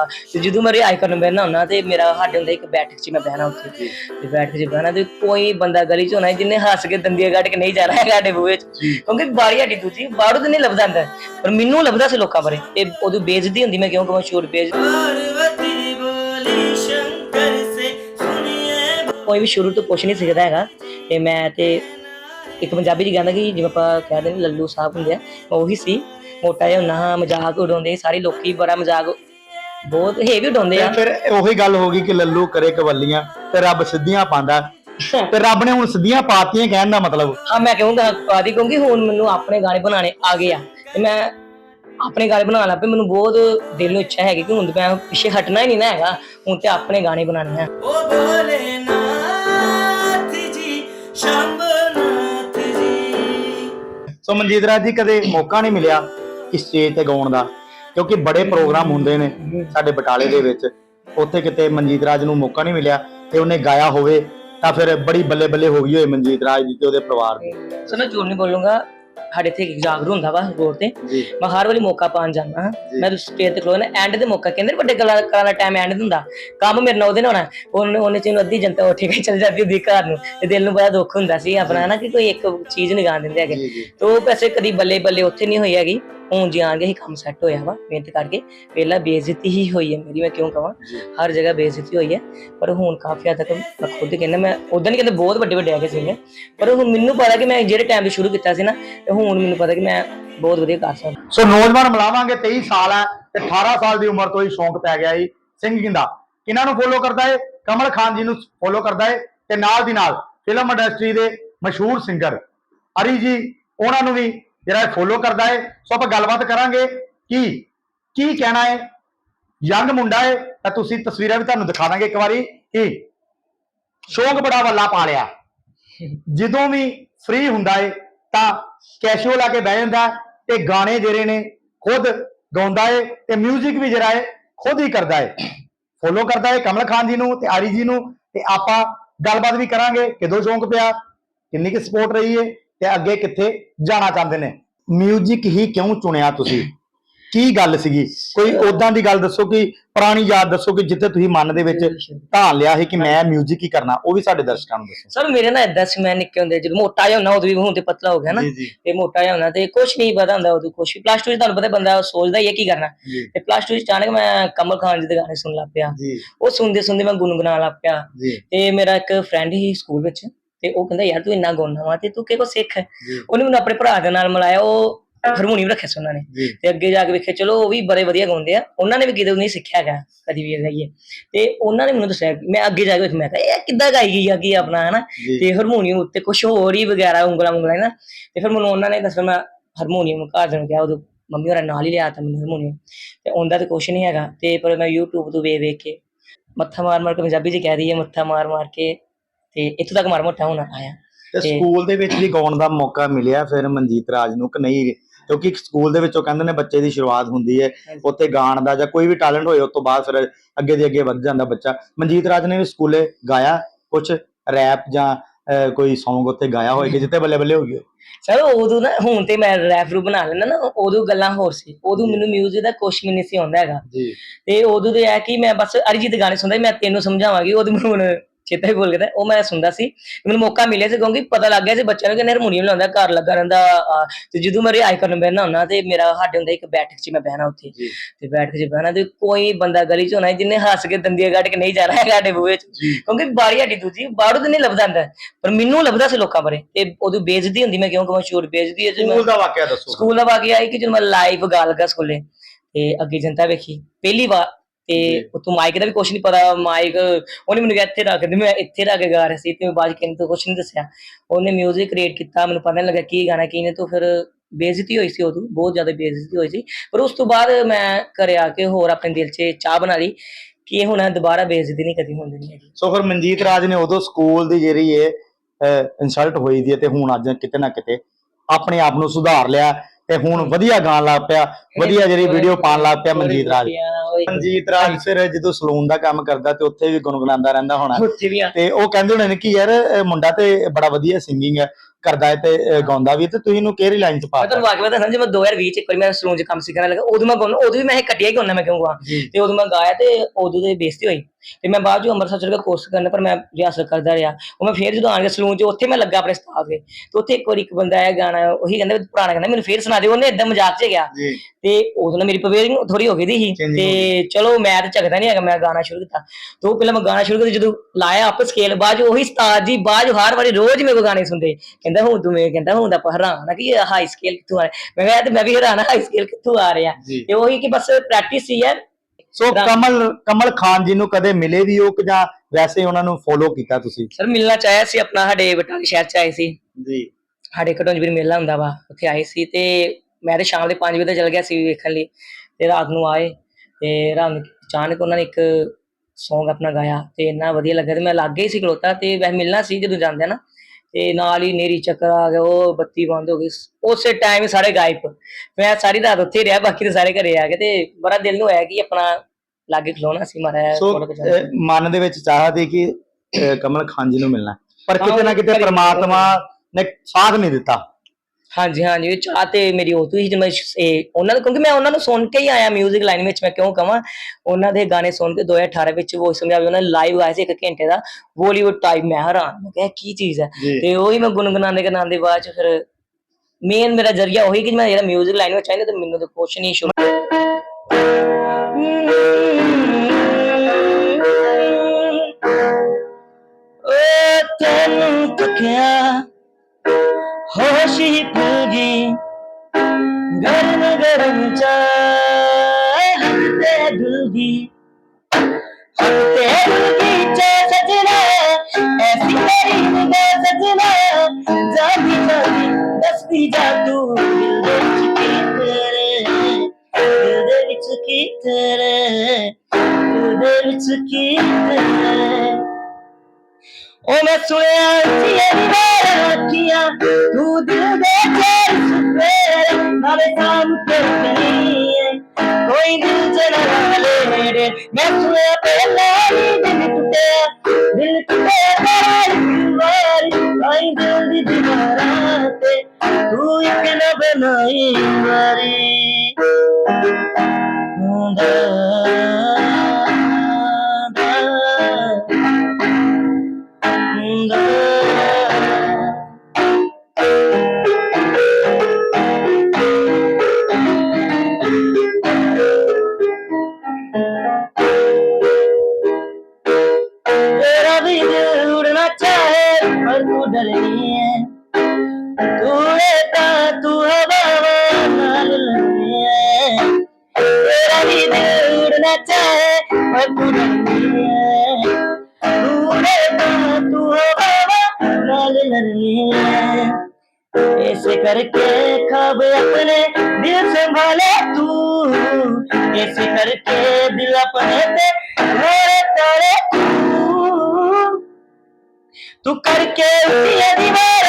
ਵਾਂ ਤੇ ਜਦੋਂ ਮੈਂ ਰਿਆਜ਼ ਕਰਨ ਬਹਿਣਾ ਹੁੰਦਾ ਤੇ ਮੇਰਾ ਹੱਡ ਹੁੰਦਾ ਇੱਕ ਬੈਠਕ 'ਚ ਮੈਂ ਬਹਿਣਾ ਉੱਥੇ। ਤੇ ਬੈਠਕ 'ਚ ਬਹਿਣਾ ਤੇ ਕੋਈ ਬੰਦਾ ਗਲੀ 'ਚ ਹੋਣਾ ਜਿੰਨੇ ਹੱਸ ਕੇ ਦੰਦੀਆਂ ਕੱਢ ਕੇ ਨਹੀਂ ਜਾਣਾ ਹੈਗਾ ਸਾਡੇ ਬੂਹੇ 'ਚ। ਕਿਉਂਕਿ ਬਾਰੀ ਹੱਡੀ ਦੂਜੀ ਬਾਹਰੋਂ ਤੇ ਨਹੀਂ ਲੱਭਦਾ ਅੰਦਰ। ਪਰ ਮੈਨੂੰ ਲੱਭਦਾ ਸੀ ਲੋਕਾਂ ਬਾਰੇ। ਤੇ ਉਦੋਂ ਬੇਇੱਜ਼ਤੀ ਹੁੰਦੀ ਮੈਂ ਕਿਉਂ ਕਹਾਂ ਸ਼ੋਰ ਬੇਇੱਜ਼ਤੀ? ਕੋਈ ਵੀ ਸ਼ੁਰੂ ਤੋਂ ਕੁਛ ਨਹੀਂ ਸਿੱਖਦਾ ਹੈਗਾ। ਤੇ ਮੈਂ ਤੇ ਇੱਕ ਪੰਜਾਬੀ ਜੀ ਕਹਿੰਦਾ ਕਿ ਜਿਵੇਂ ਆਪਾਂ ਕਹਿ ਦਿੰਦੇ ਲੱਲੂ ਸਾਹਿਬ ਹੁੰਦੇ ਆ ਉਹੀ ਸੀ। ਮੋਟਾ ਜਿਹਾ ਹੁੰਦਾ ਮਜ਼ਾਕ ਉਡਾਉਂਦੇ ਸਾਰੇ ਲੋਕੀ ਬੜਾ ਮਜ਼ਾਕ ਬਹੁਤ ਹੈਵੀ ਉਡਾਉਂਦੇ ਆ। ਫਿਰ ਉਹੀ ਗੱਲ ਹੋ ਗਈ ਕਿ ਲੱਲੂ ਕਰੇ ਕਵੱਲੀਆਂ ਤੇ ਰੱਬ ਸਿੱਧੀਆਂ ਪਾਉਂਦਾ। ਤੇ ਰੱਬ ਨੇ ਹੁਣ ਸਿੱਧੀਆਂ ਪਾਤੀਆਂ ਕਹਿਣ ਦਾ ਮਤਲਬ। ਹਾਂ ਮੈਂ ਕਹੂੰਗਾ ਕਾਦੀ ਕਿਉਂਕਿ ਹੁਣ ਮੈਨੂੰ ਆਪਣੇ ਗਾਣੇ ਬਣਾਉਣੇ ਆ ਗਏ ਆ। ਤੇ ਮੈਂ ਆਪਣੇ ਗਾਣੇ ਬਣਾਉਣ ਲੱਗ ਪਏ ਮੈਨੂੰ ਬਹੁਤ ਦਿਲ ਨੂੰ ਇੱਛਾ ਹੈਗੀ ਕਿ ਹੁਣ ਤੇ ਮੈਂ ਪਿੱਛੇ ਹਟਣਾ ਹੀ ਨਹੀਂ ਨਾ ਹੈਗਾ। ਹੁਣ ਤੇ ਆਪਣੇ ਗਾਣੇ ਬਣਾਉਣੇ ਆ। ਉਹ ਬੋਲੇ ਨਾਥ ਜੀ ਸ਼ੰਭਨਾਥ ਜੀ। ਸੋ ਮਨਜੀਤ ਰਾਜ ਜੀ ਕਦੇ ਮੌਕਾ ਨਹੀਂ ਮਿਲਿਆ ਇਸ ਸਟੇਜ ਤੇ ਗਾਉਣ ਦਾ। ਕਿਉਂਕਿ ਬੜੇ ਪ੍ਰੋਗਰਾਮ ਹੁੰਦੇ ਨੇ ਸਾਡੇ ਬਟਾਲੇ ਦੇ ਵਿੱਚ। ਉੱਥੇ ਕਿਤੇ ਮਨਜੀਤ ਰਾਜ ਨੂੰ ਮੌਕਾ ਨਹੀਂ ਮਿਲਿਆ ਤੇ ਉਹਨੇ ਗਾਇਆ ਹੋਵੇ ਤਾਂ ਫਿਰ ਬੜੀ ਬੱਲੇ ਬੱਲੇ ਹੋ ਗਈ ਹੋਏ ਮਨਜੀਤ ਰਾਜ ਦੀ ਤੇ ਉਹਦੇ ਪਰਿਵਾਰ ਦੀ। ਸੋ ਮੈਂ ਝੂਠ ਨਹੀਂ ਬੋਲੂੰਗਾ। ਸਾਡੇ ਇੱਥੇ ਜਾਗਰੂ ਹੁੰਦਾ ਵਾ ਰੋਡ ਤੇ। ਮੈਂ ਹਰ ਵਾਰੀ ਮੌਕਾ ਪਾਣ ਜਾਂਦਾ ਹਾਂ। ਮੈਂ ਸਟੇਜ ਤੇ ਖਲੋਣਾ ਐਂਡ ਦੇ ਮੌਕਾ ਕਹਿੰਦੇ ਵੱਡੇ ਕਲਾਕਾਰਾਂ ਦਾ ਟਾਈਮ ਐਂਡ ਹੁੰਦਾ। ਕੰਮ ਮੇਰੇ ਨਾਲ ਉਹਦੇ ਨਾਲ ਹੋਣਾ। ਉਹਨੇ ਉਹਨੇ ਚ ਨੂੰ ਅੱਧੀ ਜਨਤਾ ਉੱਠ ਕੇ ਚੱਲ ਜਾਂਦੀ ਹੁੰਦੀ ਘਰ ਨੂੰ। ਤੇ ਦਿਲ ਨੂੰ ਬੜਾ ਦੁੱਖ ਹੁੰਦਾ ਸੀ ਆਪਣਾ ਨਾ ਕਿ ਕੋਈ ਇੱਕ ਚੀਜ਼ ਨਹੀਂ ਗਾਣ ਦਿੰਦੇ ਹੈਗੇ। ਤੇ ਉਹ ਪੈਸੇ ਕਦੀ ਬੱਲੇ ਬੱਲੇ ਉੱਥੇ ਨਹੀਂ ਹੋਈ ਹੈਗੀ। ਹੁਣ ਜੀ ਆਣਗੇ ਹੀ ਕੰਮ ਸੈੱਟ ਹੋਇਆ ਵਾ ਮਿਹਨਤ ਕਰਕੇ। ਪਹਿਲਾਂ ਬੇਇੱਜ਼ਤੀ ਹੀ ਹੋਈ ਹੈ ਮੇਰੀ ਮੈਂ ਕਿਉਂ ਕਹਾਂ ਹਰ ਜਗ੍ਹਾ ਬੇਇੱਜ਼ਤੀ ਹੋਈ ਹੈ ਪਰ ਹੁਣ ਕਾਫੀ ਹੱਦ ਤੱਕ ਮੈਂ ਖੁਦ ਕਹਿੰਦਾ ਮੈਂ ਉਦੋਂ ਨਹੀਂ ਕਹਿੰਦੇ ਬਹੁਤ ਵੱਡੇ ਵੱਡੇ ਹੈਗੇ ਸੀਗੇ ਪਰ ਹੁਣ ਮੈਨੂੰ ਪਤਾ ਕਿ ਮੈਂ ਜਿਹੜੇ ਟਾਈਮ ਤੇ ਸ਼ੁਰੂ ਕੀਤਾ ਸੀ ਨਾ ਤੇ ਹੁਣ ਮੈਨੂੰ ਪਤਾ ਕਿ ਮੈਂ ਬਹੁਤ ਵਧੀਆ ਕਰ ਸਕਦਾ। ਸੋ ਨੌਜਵਾਨ ਮਿਲਾਵਾਂਗੇ 23 ਸਾਲ ਹੈ ਤੇ 18 ਸਾਲ ਦੀ ਉਮਰ ਤੋਂ ਹੀ ਸ਼ੌਂਕ ਪੈ ਗਿਆ ਜੀ ਸਿੰਗਿੰਗ ਦਾ ਕਿਹਨਾਂ ਨੂੰ ਫੋਲੋ ਕਰਦਾ ਹੈ ਕਮਲ ਖਾਨ ਜੀ ਨੂੰ ਫੋਲੋ ਕਰਦਾ ਹੈ ਤੇ ਨਾਲ ਦੀ ਨਾਲ ਫਿਲਮ ਇੰਡਸਟਰੀ ਦੇ ਮਸ਼ਹੂਰ ਸਿੰਗਰ ਹਰੀ ਜੀ ਉਹਨਾਂ ਨੂੰ ਵੀ ਜਿਹੜਾ ਫੋਲੋ ਕਰਦਾ ਹੈ ਸੋ ਆਪਾਂ ਗੱਲਬਾਤ ਕਰਾਂਗੇ ਕਿ ਕੀ ਕਹਿਣਾ ਹੈ ਯੰਗ ਮੁੰਡਾ ਹੈ ਤਾਂ ਤੁਸੀਂ ਤਸਵੀਰਾਂ ਵੀ ਤੁਹਾਨੂੰ ਦਿਖਾ ਦਾਂਗੇ ਇੱਕ ਵਾਰੀ ਕਿ ਸ਼ੌਂਕ ਬੜਾ ਵੱਲਾ ਪਾ ਲਿਆ। ਜਦੋਂ ਵੀ ਫ੍ਰੀ ਹੁੰਦਾ ਏ, ਤਾਂ ਕੈਸ਼ੂਅਲ ਲਾ ਕੇ ਬਹਿ ਜਾਂਦਾ ਤੇ ਗਾਣੇ ਜਿਹੜੇ ਨੇ ਖੁਦ ਗਾਉਂਦਾ ਏ ਤੇ 뮤직 ਵੀ ਜਿਹੜਾ ਹੈ ਖੁਦ ਹੀ ਕਰਦਾ ਏ। ਫੋਲੋ ਕਰਦਾ ਏ ਕਮਲ ਖਾਨ ਜੀ ਨੂੰ ਤੇ ਆਰੀ ਜੀ ਨੂੰ ਤੇ ਆਪਾਂ ਗੱਲਬਾਤ ਵੀ ਕਰਾਂਗੇ ਕਿਦੋਂ ਸ਼ੌਂਕ ਪਿਆ, ਕਿੰਨੀ ਕਿ ਸਪੋਰਟ ਰਹੀ ਹੈ ਤੇ ਅੱਗੇ ਕਿੱਥੇ ਜਾਣਾ ਚਾਹੁੰਦੇ ਨੇ? ਮਿਊਜ਼ਿਕ ਹੀ ਕਿਉਂ ਚੁਣਿਆ ਤੁਸੀਂ? ਕੀ ਗੱਲ ਸੀਗੀ? ਕੋਈ ਉਦਾਂ ਦੀ ਗੱਲ ਦੱਸੋ ਕਿ ਪੁਰਾਣੀ ਯਾਦ ਦੱਸੋ ਕਿ ਜਿੱਥੇ ਤੁਸੀਂ ਮਨ ਦੇ ਵਿੱਚ ਧਾਨ ਲਿਆ ਹੈ ਕਿ ਮੈਂ 뮤직 ਹੀ ਕਰਨਾ ਉਹ ਵੀ ਸਾਡੇ ਦਰਸ਼ਕਾਂ ਨੂੰ ਦੱਸੋ। ਸਰ ਮੇਰੇ ਨਾਲ ਇਦਾਂ ਸੀ ਮੈਂ ਨਿੱਕੇ ਹੁੰਦੇ ਜਦੋਂ ਮੋਟਾ ਜਿਹਾ ਹੁੰਦਾ ਉਦੋਂ ਵੀ ਹੁਣ ਪਤਲਾ ਹੋ ਗਿਆ ਨਾ। ਤੇ ਮੋਟਾ ਜਿਹਾ ਹੁੰਦਾ ਤੇ ਕੁਝ ਨਹੀਂ ਪਤਾ ਹੁੰਦਾ ਉਦੋਂ ਕੁਝ ਵੀ। ਪਲੱਸ 2 ਤੁਹਾਨੂੰ ਪਤਾ ਬੰਦਾ ਸੋਚਦਾ ਹੀ ਹੈ ਕੀ ਕਰਨਾ। ਤੇ ਪਲੱਸ 2 ਚ ਅਚਾਨਕ ਮੈਂ ਕਮਲ ਖਾਨ ਜੀ ਦੇ ਗਾਣੇ ਸੁਣ ਲੱਗ ਪਿਆ। ਉਹ ਸੁਣਦੇ ਸੁਣਦੇ ਮੈਂ ਗੁੰਗਣਾ ਲੱਗ ਪਿਆ। ਤੇ ਮੇਰਾ ਇੱਕ ਫਰੈਂਡ ਹੀ ਸਕੂਲ ਵਿੱਚ। ਤੇ ਉਹ ਕਹਿੰਦਾ ਯਾਰ ਤੂੰ ਇੰਨਾ ਗਾਉਣਾ ਵਾ ਤੇ ਤੂੰ ਕਿਹੋ ਸਿੱਖ? ਉਹਨੇ ਮੈਨੂੰ ਆਪਣੇ ਭਰਾ ਦੇ ਨਾਲ ਮਿਲਾਇਆ ਉਹ ਹਾਰਮੋਨੀਅਮ ਰੱਖਿਆ ਸੀ ਉਹਨਾਂ ਨੇ। ਤੇ ਅੱਗੇ ਜਾ ਕੇ ਵੇਖਿਆ ਚਲੋ ਉਹ ਵੀ ਬੜੇ ਵਧੀਆ ਗਾਉਂਦੇ ਆ। ਉਹਨਾਂ ਨੇ ਵੀ ਕਿਤੇ ਨਹੀਂ ਸਿੱਖਿਆ ਹੈਗਾ ਕਦੀ ਵੀ ਗਾਈਏ ਤੇ ਉਹਨਾਂ ਨੇ ਮੈਨੂੰ ਦੱਸਿਆ ਮੈਂ ਅੱਗੇ ਜਾ ਕੇ ਵੇਖ- ਮੈਂ ਕਿਹਾ ਇਹ ਕਿੱਦਾਂ ਗਾਈ ਗਈ ਆ ਕੀ ਆਪਣਾ ਹਨਾ? ਤੇ ਹਾਰਮੋਨੀਅਮ ਉੱਤੇ ਕੁਝ ਹੋਰ ਹੀ ਵਗੈਰਾ ਉਂਗਲਾਂ ਉਂਗਲਾਂ ਨਾ ਤੇ ਫਿਰ ਮੈਨੂੰ ਉਹਨਾਂ ਨੇ ਦੱਸਿਆ ਮੈਂ ਹਾਰਮੋਨੀਅਮ ਘਰ ਦੇ ਨੂੰ ਕਿਹਾ ਉਦੋਂ ਮੰਮੀ ਹੋਰਾਂ ਨਾਲ ਹੀ ਲਿਆ ਤਾ ਮੈਨੂੰ ਹਾਰਮੋਨੀਅਮ ਤੇ ਉਹਦਾ ਤੇ ਕੁਝ ਨਹੀਂ ਹੈਗਾ। ਤੇ ਪਰ ਮੈਂ YouTube ਤੋਂ ਵੇਖ ਵੇਖ ਕੇ ਮੱਥਾ ਮਾਰ ਮਾਰ ਕੇ ਪੰਜਾਬੀ ਚ ਕਹਿ ਰਹੀ ਹੈ ਮੱਥਾ ਮਾਰ ਮਾਰ ਕੇ ਤੇ ਇੱਥੋਂ ਤੱਕ ਮਾਰ ਮੋਟਾ ਹੋਣਾ ਆਇਆ। ਤੇ ਸਕੂਲ ਦੇ ਵਿੱਚ ਵੀ ਗਾਉਣ ਦਾ ਮੌਕਾ ਮਿਲਿਆ ਫਿਰ ਮਨਜੀਤ ਰਾਜ ਨੂੰ ਕਿ ਨਹੀਂ ਕਿਉਂਕਿ ਸਕੂਲ ਦੇ ਵਿੱਚੋਂ ਕਹਿੰਦੇ ਨੇ ਬੱਚੇ ਦੀ ਸ਼ੁਰੂਆਤ ਹੁੰਦੀ ਹੈ। ਉੱਥੇ ਗਾਣ ਦਾ ਜਾਂ ਕੋਈ ਵੀ ਟੈਲੈਂਟ ਹੋਏ ਉਸ ਤੋਂ ਬਾਅਦ ਫਿਰ ਅੱਗੇ ਦੀ ਅੱਗੇ ਵੱਧ ਜਾਂਦਾ ਬੱਚਾ। ਮਨਜੀਤ ਰਾਜ ਨੇ ਵੀ ਸਕੂਲੇ ਗਾਇਆ ਕੁਝ ਰੈਪ ਜਾਂ ਕੋਈ Song ਉੱਥੇ ਗਾਇਆ ਹੋਏਗਾ ਜਿੱਤੇ ਬੱਲੇ ਬੱਲੇ ਹੋ ਗਏ। ਸਰ ਉਦੋਂ ਨਾ ਹੁਣ ਤੇ ਮੈਂ ਰੈਪ ਰੂ ਬਣਾ ਲੈਣਾ ਨਾ ਉਦੋਂ ਗੱਲਾਂ ਹੋਰ ਸੀ। ਉਦੋਂ ਮੈਨੂੰ 뮤직 ਦਾ ਕੁਛ ਵੀ ਨਹੀਂ ਸੀ ਆਉਂਦਾ ਹੈਗਾ। ਜੀ। ਤੇ ਉਦੋਂ ਤੇ ਇਹ ਕਿ ਮੈਂ ਬਸ ਅਰਿਜੀਤ ਗਾਣੇ ਸੁਣਦਾ ਮੈਂ ਤੈਨੂੰ ਸਮਝਾਵਾਂਗੀ ਉਦੋਂ ਮੈਨੂੰ ਚੇਤਾ ਹੀ ਭੁੱਲ ਗਿਆ ਉਹ ਮੈਂ ਸੁਣਦਾ ਸੀ। ਮੈਨੂੰ ਮੌਕਾ ਮਿਲਿਆ ਸੀ ਕਿਉਂਕਿ ਪਤਾ ਲੱਗ ਗਿਆ ਸੀ ਬੱਚਿਆਂ ਨੂੰ ਕਿ ਹਾਰਮੋਨੀਅਮ ਲਾਉਂਦਾ ਘਰ ਲੱਗਾ ਰਹਿੰਦਾ ਤੇ ਜਦੋਂ ਮੈਂ ਰਿਆਜ਼ ਕਰਨ ਬਹਿਣਾ ਹੁੰਦਾ ਤੇ ਮੇਰਾ ਸਾਡੇ ਹੁੰਦਾ ਇੱਕ ਬੈਠਕ 'ਚ ਮੈਂ ਬਹਿਣਾ ਉੱਥੇ। ਤੇ ਬੈਠਕ 'ਚ ਬਹਿਣਾ ਤੇ ਕੋਈ ਬੰਦਾ ਗਲੀ 'ਚ ਹੋਣਾ ਜਿੰਨੇ ਹੱਸ ਕੇ ਦੰਦੀਆਂ ਕੱਢ ਕੇ ਨਹੀਂ ਜਾ ਰਿਹਾ ਸਾਡੇ ਬੂਹੇ 'ਚ। ਕਿਉਂਕਿ ਬਾਰੀ ਸਾਡੀ ਦੂਜੀ ਬਾਹਰੋਂ ਤਾਂ ਨਹੀਂ ਲੱਭਦਾ ਅੰਦਰ। ਪਰ ਮੈਨੂੰ ਲੱਭਦਾ ਸੀ ਲੋਕਾਂ ਬਾਰੇ। ਤੇ ਉਦੋਂ ਬੇਇੱਜ਼ਤੀ ਹੁੰਦੀ ਮੈਂ ਕਿਉਂ ਕਹਾਂ ਸ਼ੂਟ ਬੇਇੱਜ਼ਤੀ ਹੈ ਸਕੂਲ ਦਾ ਵਾਕਿਆ ਦੱਸੋ। ਸਕੂਲ ਦਾ ਬਾਕੀ ਆਈ ਕਿ ਜਦੋਂ ਮੈਂ ਲਾਈਵ ਗਾ ਲਗਾ ਸਕੂਲੇ ਤੇ ਅੱਗੇ ਜਨਤਾ ਵੇਖੀ ਪਹਿਲੀ ਵਾਰ ਤੇ। ਉਤੋਂ ਮਾਈਕ ਦਾ ਵੀ ਕੁਝ ਨਹੀਂ ਪਤਾ ਮਾਈਕ ਉਹਨੇ ਮੈਨੂੰ ਕਿਹਾ ਇੱਥੇ ਰੱਖ ਦੇ ਮੈਂ ਇੱਥੇ ਰੱਖ ਕੇ ਗਾ ਰਿਹਾ ਸੀ ਤੇ ਮੈਂ ਬਾਅਦ ਕਿੰਨ ਤੋਂ ਕੁਝ ਨਹੀਂ ਦੱਸਿਆ। ਉਹਨੇ 뮤직 ਕ੍ਰੀਏਟ ਕੀਤਾ ਮੈਨੂੰ ਪਤਾ ਨਹੀਂ ਲੱਗਾ ਕੀ ਗਾਣਾ ਕੀ ਨੇ ਤੋਂ ਫਿਰ ਬੇਇੱਜ਼ਤੀ ਹੋਈ ਸੀ ਉਦੋਂ ਬਹੁਤ ਜ਼ਿਆਦਾ ਬੇਇੱਜ਼ਤੀ ਹੋਈ ਸੀ। ਪਰ ਉਸ ਤੋਂ ਬਾਅਦ ਮੈਂ ਘਰੇ ਆ ਕੇ ਹੋਰ ਆਪਣੇ ਦਿਲ 'ਚ ਚਾਹ ਬਣਾ ਲਈ ਕਿ ਇਹ ਹੁਣ ਦੁਬਾਰਾ ਬੇਇੱਜ਼ਤੀ ਨਹੀਂ ਕਦੀ ਹੁੰਦੀ ਨਹੀਂ ਹੈਗੀ ਸੋ ਫਿਰ ਮਨਜੀਤ ਰਾਜ ਨੇ ਉਦੋਂ ਸਕੂਲ ਦੀ ਜਿਹੜੀ ਇਹ ਇਨਸਲਟ ਹੋਈ ਦੀ ਤੇ ਹੁਣ ਅੱਜ ਕਿਤੇ ਨਾ ਕਿਤੇ ਆਪਣੇ ਆਪ ਨੂੰ ਸੁਧਾਰ ਲਿਆ ਤੇ ਹੁਣ ਵਧੀਆ ਗਾਣ ਲੱਗ ਪਿਆ ਵਧੀਆ ਜਿਹੜੀ ਵੀਡੀਓ ਪਾਣ ਲੱਗ ਪਿਆ ਮਨਜੀਤ ਰਾਜ। ਮਨਜੀਤ ਰਾਜ ਫਿਰ ਜਦੋਂ ਸਲੂਨ ਦਾ ਕੰਮ ਕਰਦਾ ਤੇ ਉੱਥੇ ਵੀ ਗੁੰਗਣਾਉਂਦਾ ਰਹਿੰਦਾ ਹੋਣਾ। ਉੱਥੇ ਵੀ ਆ ਤੇ ਉਹ ਕਹਿੰਦੇ ਹੋਣੇ ਨੇ ਕਿ ਯਾਰ ਇਹ ਮੁੰਡਾ ਤੇ ਬੜਾ ਵਧੀਆ ਸਿੰਗਿੰਗ ਹੈ ਕਰਦਾ ਹੈ ਤੇ ਗਾਉਂਦਾ ਵੀ ਹੈ ਤੇ ਤੁਸੀਂ ਇਹਨੂੰ ਕਿਹੜੀ ਲਾਈਨ ਚ ਮੈਂ ਪਾਤਾ? ਤੁਹਾਨੂੰ ਵਾਕਿਆ ਦੱਸਾਂ ਜੇ ਮੈਂ 2020 ਚ ਇੱਕ ਵਾਰੀ ਮੈਂ ਸਲੂਨ 'ਚ ਕੰਮ ਸਿੱਖਣ ਲੱਗਾ ਉਦੋਂ ਮੈਂ ਗਾਉਣਾ ਉਦੋਂ ਵੀ ਮੈਂ ਇਹ ਕੱਟਿਆ ਹੀ ਗਾਉਣਾ ਮੈਂ ਕਿਉਂ ਗਾ ਜੀ। ਤੇ ਉਦੋਂ ਮੈਂ ਗਾਇਆ ਤੇ ਉਦੋਂ ਦੇ ਬੇਇੱਜ਼ਤੀ ਹੋਈ। ਤੇ ਮੈਂ ਬਾਅਦ ਜੋ ਅੰਮ੍ਰਿਤਸਰ ਚੜ ਕੇ ਕੋਰਸ ਕਰਨਾ ਪਰ ਮੈਂ ਰਿਆਸਤ ਕਰਦਾ ਰਿਹਾ। ਉਹ ਮੈਂ ਫੇਰ ਜਦੋਂ ਆਣ ਕੇ ਸਲੂਨ 'ਚ ਉੱਥੇ ਮੈਂ ਲੱਗਾ ਆਪਣੇ ਉਸਤਾਦ ਦੇ। ਤੇ ਉੱਥੇ ਇੱਕ ਵਾਰੀ ਇੱਕ ਬੰਦਾ ਆਇਆ ਗਾਣਾ ਉਹੀ ਕਹਿੰਦਾ ਪੁਰਾਣਾ ਕਹਿੰਦਾ ਮੈਨੂੰ ਫੇਰ ਸੁਣਾ ਦਿਓ ਉਹਨੇ ਏਦਾਂ ਮਜ਼ਾਕ 'ਚ ਗਿਆ ਤੇ ਉਦੋਂ ਨਾ ਮੇਰੀ ਪ੍ਰਵੇਰਿੰਗ ਥੋੜੀ ਹੋ ਗਈ ਦੀ ਤੇ ਚਲੋ ਮੈਂ ਤਾਂ ਝਗਦਾ ਨਹੀਂ ਹੈਗਾ ਮੈਂ ਗਾਣਾ ਸ਼ੁਰੂ ਕੀਤਾ। ਤੇ ਉਹ ਪਹਿਲਾਂ ਮੈਂ ਗਾਣਾ ਸ਼ੁਰੂ ਕੀਤਾ ਜਦੋਂ ਲਾਇਆ ਆਪ ਸਕੇਲ ਬਾਅਦ ਉਹੀ ਉਸਤਾਦ ਜੀ ਬਾਅਦ ਹਰ ਵਾਰੀ ਰੋਜ਼ ਮੇਰੇ ਕੋ ਗਾਣੇ ਸੁਣਦੇ। ਕਹਿੰਦਾ ਹੁਣ ਤੂੰ ਮੇਰੇ ਕਹਿੰਦਾ ਹੁਣ ਦਾ ਆ ਕਿ ਹਾਈ ਸਕੇਲ ਕਿੱਥੋਂ ਆ ਰਿਹਾ? ਮੈਂ ਕਿਹਾ ਇਹ ਤੇ ਮੈਂ ਵੀ ਹੈਰਾਨ ਹਾਈ ਸਕੇਲ ਕਿੱਥੋਂ ਆ ਰਿਹਾ? ਤੇ ਉਹੀ ਕਿ ਬਸ ਪ੍ਰੈਕਟਿਸ ਹੀ ਹੈ। ਸੋ ਕਮਲ ਕਮਲ ਖਾਨ ਜੀ ਨੂੰ ਕਦੇ ਮਿਲੇ ਵੀ ਹੋ ਕਿ ਜਾਂ ਵੈਸੇ ਉਹਨਾਂ ਨੂੰ ਫੋਲੋ ਕੀਤਾ ਤੁਸੀਂ? ਸਰ ਮਿਲਣਾ ਚਾਹਿਆ ਸੀ ਆਪਣਾ ਸਾਡੇ ਬਟਾਲੇ ਸ਼ਹਿਰ ਚ ਆਏ ਸੀ। ਜੀ। ਸਾਡੇ ਘਟੋਂ ਵੀ ਮੇਲਾ ਹੁੰਦਾ ਵਾ ਉੱਥੇ ਆਏ ਸੀ ਤੇ ਮੈਂ ਤੇ ਸ਼ਾਮ ਦੇ 5 ਵਜੇ ਤੇ ਚਲ ਗਿਆ ਸੀ ਵੇਖਣ ਲਈ ਤੇ ਰਾਤ ਨੂੰ ਆਏ ਤੇ ਰਾਤ ਨੂੰ ਅਚਾਨਕ ਉਹਨਾਂ ਨੇ ਇੱਕ Song ਆਪਣਾ ਗਾਇਆ ਤੇ ਇੰਨਾ ਵਧੀਆ ਲੱਗਾ ਤੇ ਮੈਂ ਲੱਗੇ ਹੀ ਸੀ ਖਲੋਤਾ ਤੇ ਵੈਸੇ ਮਿਲਣਾ ਸੀ ਜਦੋਂ ਜਾਂਦੇ ਆ ਨਾ ਤੇ ਨਾਲ ਹੀ ਨੇਰੀ ਚੱਕਰ ਆ ਗਿਆ ਉਹ ਬੱਤੀ ਬੰਦ ਹੋ ਗਈ। ਉਸੇ ਟਾਈਮ ਸਾਰੇ ਗਾਇਬ। ਮੈਂ ਸਾਰੀ ਰਾਤ ਉੱਥੇ ਰਿਹਾ ਬਾਕੀ ਤੇ ਸਾਰੇ ਘਰੇ ਆ ਗਏ ਤੇ ਬੜਾ ਦਿਲ ਨੂੰ ਹੋਇਆ ਕਿ ਆਪਣਾ ਲਾਗੇ ਖਲੋਣਾ ਸੀ ਮਾਰਾ ਸੋ ਮਨ ਦੇ ਵਿੱਚ ਚਾਹਤ ਸੀ ਕਿ ਕਮਲ ਖਾਨ ਜੀ ਨੂੰ ਮਿਲਣਾ। ਪਰ ਕਿਤੇ ਨਾ ਕਿਤੇ ਪ੍ਰਮਾਤਮਾ ਨੇ ਸਾਥ ਨਹੀਂ ਦਿੱਤਾ। ਹਾਂਜੀ ਹਾਂਜੀ ਇਹ ਚਾਹ ਤੇ ਮੇਰੀ ਉਹ ਹੀ ਜਦ ਮੈਂ ਸ਼- ਇਹ ਉਹਨਾਂ ਨੂੰ ਕਿਉਂਕਿ ਮੈਂ ਉਹਨਾਂ ਨੂੰ ਸੁਣ ਕੇ ਹੀ ਆਇਆ 뮤직 ਲਾਈਨ ਵਿੱਚ ਮੈਂ ਕਿਉਂ ਕਹਾਂ ਉਹਨਾਂ ਦੇ ਗਾਣੇ ਸੁਣ ਕੇ 2018 ਵਿੱਚ ਉਹ ਸਮਝਿਆ ਵੀ ਉਹਨਾਂ ਨੇ ਲਾਈਵ ਆਇਆ ਸੀ ਇੱਕ ਘੰਟੇ ਦਾ ਬਾਲੀਵੁੱਡ ਟਾਈਪ ਮੈਂ ਹੈਰਾਨ ਮੈਂ ਕਿਹਾ ਇਹ ਕੀ ਚੀਜ਼ ਹੈ ਜੀ ਤੇ ਉਹੀ ਮੈਂ ਗੁੰਗਨਾਉਂਦੇ ਗਨਾਉਂਦੇ ਬਾਅਦ ਚ ਫਿਰ ਮੇਨ ਮੇਰਾ ਜ਼ਰੀਆ ਉਹੀ ਕਿ ਮੈਂ ਜਿਹੜਾ 뮤직 ਲਾਈਨ ਵਿੱਚ ਆਇਆ ਤੇ ਮੈਨੂੰ ਤਾਂ ਕੁਛ ਨਹੀਂ ਸ਼ੁਰੂ ਓ ਤੈਨੂੰ ਤੱਕਿਆ ਦੱਸਦੀ ਜਾ ਤੂੰ ਦਿਲ ਦੇ ਵਿੱਚ ਕੀ ਤੇਰੇ ਦਿਲ ਦੇ ਵਿੱਚ ਕੀ ਤੇਰੇ ਦਿਲ ਦੇ ਵਿੱਚ ਕੀ ਤੇਰੇ ਉਹ ਮੈਂ ਤੂੰ ਇੱਕ ਨਾ ਬਣਾਈ चाहे पर तू डरनी है तू लेता तू हवा नाल लगनी है ऐसे करके खब अपने दिल संभाले तू ऐसे करके दिल अपने पे मेरे तारे तू तू करके उसी दीवार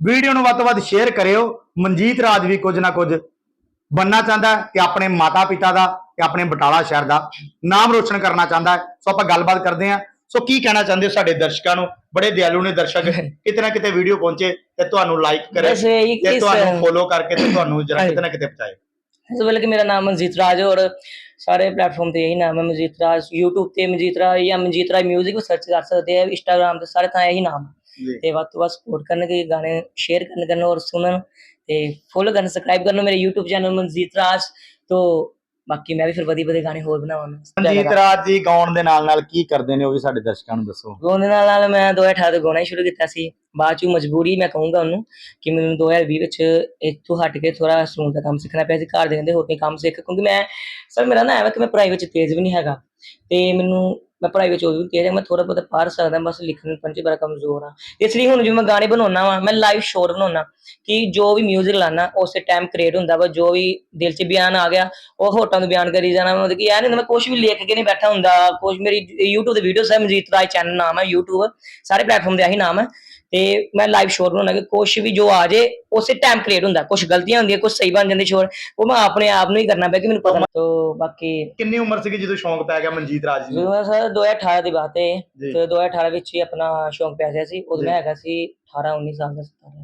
ਵੀਡੀਓ ਨੂੰ ਵੱਧ ਤੋਂ ਵੱਧ ਸ਼ੇਅਰ ਕਰਿਓ। ਮਨਜੀਤ ਰਾਜ ਵੀ ਕੁਝ ਨਾ ਕੁਝ ਬੰਨਾ ਚਾਹੁੰਦਾ ਤੇ ਆਪਣੇ ਮਾਤਾ ਪਿਤਾ ਦਾ ਤੇ ਆਪਣੇ ਬਟਾਲਾ ਸ਼ਹਿਰ ਦਾ ਨਾਮ ਰੋਸ਼ਨ ਕਰਨਾ ਚਾਹੁੰਦਾ ਹੈ। ਸੋ ਆਪਾਂ ਗੱਲਬਾਤ ਕਰਦੇ ਹਾਂ। ਸੋ ਕੀ ਕਹਿਣਾ ਚਾਹੁੰਦੇ ਹੋ ਸਾਡੇ ਦਰਸ਼ਕਾਂ ਨੂੰ? ਬੜੇ ਦਿਆਲੂ ਨੇ ਦਰਸ਼ਕ। ਕਿਤੇ ਕਿਤੇ ਵੀਡੀਓ ਪਹੁੰਚੇ ਤੇ ਤੁਹਾਨੂੰ ਲਾਈਕ ਕਰੇ ਤੇ ਤੁਹਾਨੂੰ ਫੋਲੋ ਕਰਕੇ ਤੇ ਤੁਹਾਨੂੰ ਜਰਾ ਕਿਤੇ ਕਿਤੇ ਪਹੁੰਚਾਏ। ਇਸ ਵੇਲੇ ਕਿ ਮੇਰਾ ਨਾਮ ਮਨਜੀਤ ਰਾਜ ਔਰ ਸਾਰੇ ਪਲੇਟਫਾਰਮ ਤੇ ਇਹੀ ਨਾਮ ਹੈ ਮਨਜੀਤ ਰਾਜ। YouTube ਤੇ ਮਨਜੀਤ ਰਾਜ ਜਾਂ ਮਨਜੀਤ ਰਾਜ ਮਿਊਜ਼ਿਕ ਸਰਚ ਕਰ ਸਕਦੇ ਆ। Instagram ਤੇ ਸਾਰੇ ਥਾਂ ਇਹੀ ਨਾਮ ਤੇ ਵੱਧ ਤੋਂ ਵੱਧ ਸਪੋਰਟ ਕਰਨਗੇ ਗਾਣੇ ਸ਼ੇਅਰ ਕਰਨ ਕਰਨ ਔਰ ਸੁਣਨ ਤੇ ਫੋਲੋ ਕਰਨ ਸਬਸਕ੍ਰਾਈਬ ਕਰਨ ਮੇਰੇ YouTube ਚੈਨਲ ਮਨਜੀਤ ਰਾਜ ਤੋਂ। ਬਾਕੀ ਮੈਂ ਵੀ ਫਿਰ ਵਧੀਆ ਵਧੀਆ ਗਾਣੇ ਹੋਰ ਬਣਾਵਾਂਗਾ। ਮਨਜੀਤ ਰਾਜ ਜੀ ਗਾਉਣ ਦੇ ਨਾਲ ਨਾਲ ਕੀ ਕਰਦੇ ਨੇ ਉਹ ਵੀ ਸਾਡੇ ਦਰਸ਼ਕਾਂ ਨੂੰ ਦੱਸੋ। ਗਾਉਣ ਦੇ ਨਾਲ ਨਾਲ ਮੈਂ 2018 ਤੋਂ ਗਾਉਣਾ ਸ਼ੁਰੂ ਕੀਤਾ ਸੀ। ਬਾਅਦ ਚ ਮਜਬੂਰੀ ਮੈਂ ਕਹੂੰਗਾ ਉਹਨੂੰ ਕਿ ਮੈਨੂੰ 2020 ਵਿੱਚ ਇੱਥੋਂ ਹਟ ਕੇ ਥੋੜਾ ਸਲੂਨ ਦਾ ਕੰਮ ਸਿੱਖਣਾ ਪਿਆ ਸੀ। ਘਰ ਦੇ ਕਹਿੰਦੇ ਹੋਰ ਕੋਈ ਕੰਮ ਸਿੱਖ ਕਿਉਂਕਿ ਮੈਂ ਸਰ ਮੇਰਾ ਨਾ ਐਵੇਂ ਕਿ ਮੈਂ ਪੜ੍ਹਾਈ ਵਿੱਚ ਤੇਜ਼ ਵੀ ਨਹੀਂ ਹੈਗਾ ਤੇ ਮੈਨੂੰ ਮੈਂ ਪੜ੍ਹਾਈ ਵਿੱਚ ਉਹ ਤੇਜ਼ ਹਾਂ ਮੈਂ ਥੋੜਾ ਬਹੁਤ ਪੜ੍ਹ ਸਕਦਾ, ਬਸ ਲਿਖਣ ਪੜ੍ਹਨ ਬੜਾ ਕਮਜ਼ੋਰ ਹਾਂ ਇਸ ਲਈ ਹੁਣ ਜਿਵੇਂ ਮੈਂ ਗਾਣੇ ਬਣਾਉਣਾ ਵਾ, ਮੈਂ ਲਾਈਵ ਸ਼ੋਰ ਬਣਾਉਣਾ ਕਿ ਜੋ ਵੀ 뮤직 ਲਾਣਾ ਉਸੇ ਟਾਈਮ ਕ੍ਰੀਏਟ ਹੁੰਦਾ ਵਾ, ਜੋ ਵੀ ਦਿਲ 'ਚ ਬਿਆਨ ਆ ਗਿਆ, ਉਹ ਹੋਟਾਂ ਨੂੰ ਬਿਆਨ ਕਰੀ ਜਾਣਾ ਮਤਲਬ ਕਿ ਇਹ ਮੈਂ ਕੁਝ ਵੀ ਲਿਖ ਕੇ ਨਹੀਂ ਬੈਠਾ ਹੁੰਦਾ ਕੁਝ ਮੇਰੀ YouTube ਦੇ ਵੀਡੀਓਸ ਹੈ ਮਨਜੀਤ ਰਾਏ ਚੈਨਲ ਨਾਮ ਹੈ YouTube, ਸਾਰੇ ਪਲੇਟਫਾਰਮ ਦੇ ਆਹੀ ਨਾਮ ਹੈ ਤੇ ਮੈਂ ਲਾਈਵ ਸ਼ੋਰ ਬਣਾਉਣਾ ਕਿ ਕੁਝ ਵੀ ਜੋ ਆ ਜੇ ਉਸੇ ਟਾਈਮ ਕ੍ਰੀਏਟ ਹੁੰਦਾ। ਕੁਝ ਗਲਤੀਆਂ ਹੁੰਦੀਆਂ ਕੁਝ ਸਹੀ ਬਣ ਜਾਂਦੇ ਸ਼ੋਰ। ਉਹ ਮੈਂ ਆਪਣੇ ਆਪ ਨੂੰ ਹੀ ਕਰਨਾ ਪਿਆ ਕਿ ਮੈਨੂੰ ਪਤਾ ਤੋ ਬਾਕੀ ਕਿੰਨੀ ਉਮਰ ਸੀਗੀ ਜਦੋਂ ਸ਼ੌਂਕ ਪੈ ਗਿਆ ਮਨਜੀਤ ਰਾਜ ਜੀ ਮੈਂ ਸਰ 2018 ਦੀ ਬਾਤ ਹੈ ਤੇ 2018 ਵਿੱਚ ਹੀ ਆਪਣਾ ਸ਼ੌਂਕ ਪੈ ਗਿਆ ਸੀ। ਉਦੋਂ ਮੈਂ ਹੈਗਾ ਸੀ 18 19 ਸਾਲ ਦਾ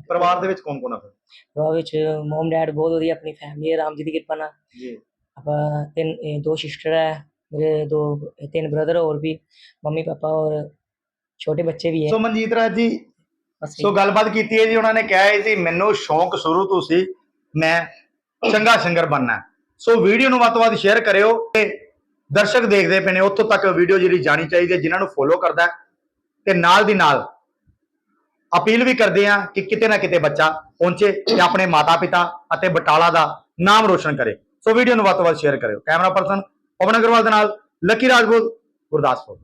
ਪਰਿਵਾਰ ਦੇ ਵਿੱਚ ਕੌਣ ਕੌਣ ਆ ਫਿਰ? ਪਰਿਵਾਰ ਵਿੱਚ ਮਮ ਡੈਡ ਬਹੁਤ ਵਧੀਆ ਆਪਣੀ ਫੈਮਿਲੀ ਹੈ ਰਾਮ ਜੀ ਦੀ ਕਿਰਪਾ ਨਾਲ। ਜੀ। ਆਪਾਂ ਤਿੰਨ ਦੋ ਸਿਸਟਰ ਹੈ ਮੇਰੇ ਦੋ ਤਿੰਨ ਬ੍ਰਦਰ ਹੋਰ ਵੀ ਮੰਮੀ ਪਾਪਾ ਔਰ ਛੋਟੇ ਬੱਚੇ ਵੀ ਹੈ। ਸੋ ਮਨਜੀਤ ਰਾਜ ਜੀ ਸੋ ਗੱਲਬਾਤ ਕੀਤੀ ਹੈ ਜੀ ਉਹਨਾਂ ਨੇ ਕਿਹਾ ਹੈ ਸੀ ਮੈਨੂੰ ਸ਼ੌਂਕ ਸ਼ੁਰੂ ਤੋਂ ਸੀ ਮੈਂ ਚੰਗਾ ਸਿੰਗਰ ਬਣਨਾ ਹੈ। ਸੋ ਵੀਡੀਓ ਨੂੰ ਵੱਧ ਤੋਂ ਵੱਧ ਸ਼ੇਅਰ ਕਰਿਓ ਤੇ ਦਰਸ਼ਕ ਦੇਖਦੇ ਪਏ ਨੇ ਉੱਥੋਂ ਤੱਕ ਵੀਡੀਓ ਜਿਹੜੀ ਜਾਣੀ ਚਾਹੀਦੀ ਹੈ ਜਿਨ੍ਹਾਂ ਨੂੰ ਫੋਲੋ ਕਰਦਾ ਤੇ ਨਾਲ ਦੀ ਨਾਲ ਅਪੀਲ ਵੀ ਕਰਦੇ ਆ ਕਿ ਕਿਤੇ ਨਾ ਕਿਤੇ ਬੱਚਾ ਪਹੁੰਚੇ ਤੇ ਆਪਣੇ ਮਾਤਾ ਪਿਤਾ ਅਤੇ ਬਟਾਲਾ ਦਾ ਨਾਮ ਰੋਸ਼ਨ ਕਰੇ। ਸੋ ਵੀਡੀਓ ਨੂੰ ਵੱਧ ਤੋਂ ਵੱਧ ਸ਼ੇਅਰ ਕਰਿਓ। ਕੈਮਰਾ ਪਰਸਨ ਪਵਨ ਅਗਰਵਾਲ ਦੇ ਨਾਲ ਲੱਕੀ ਰਾਜਪੂਤ ਗੁਰਦਾਸਪੁਰ।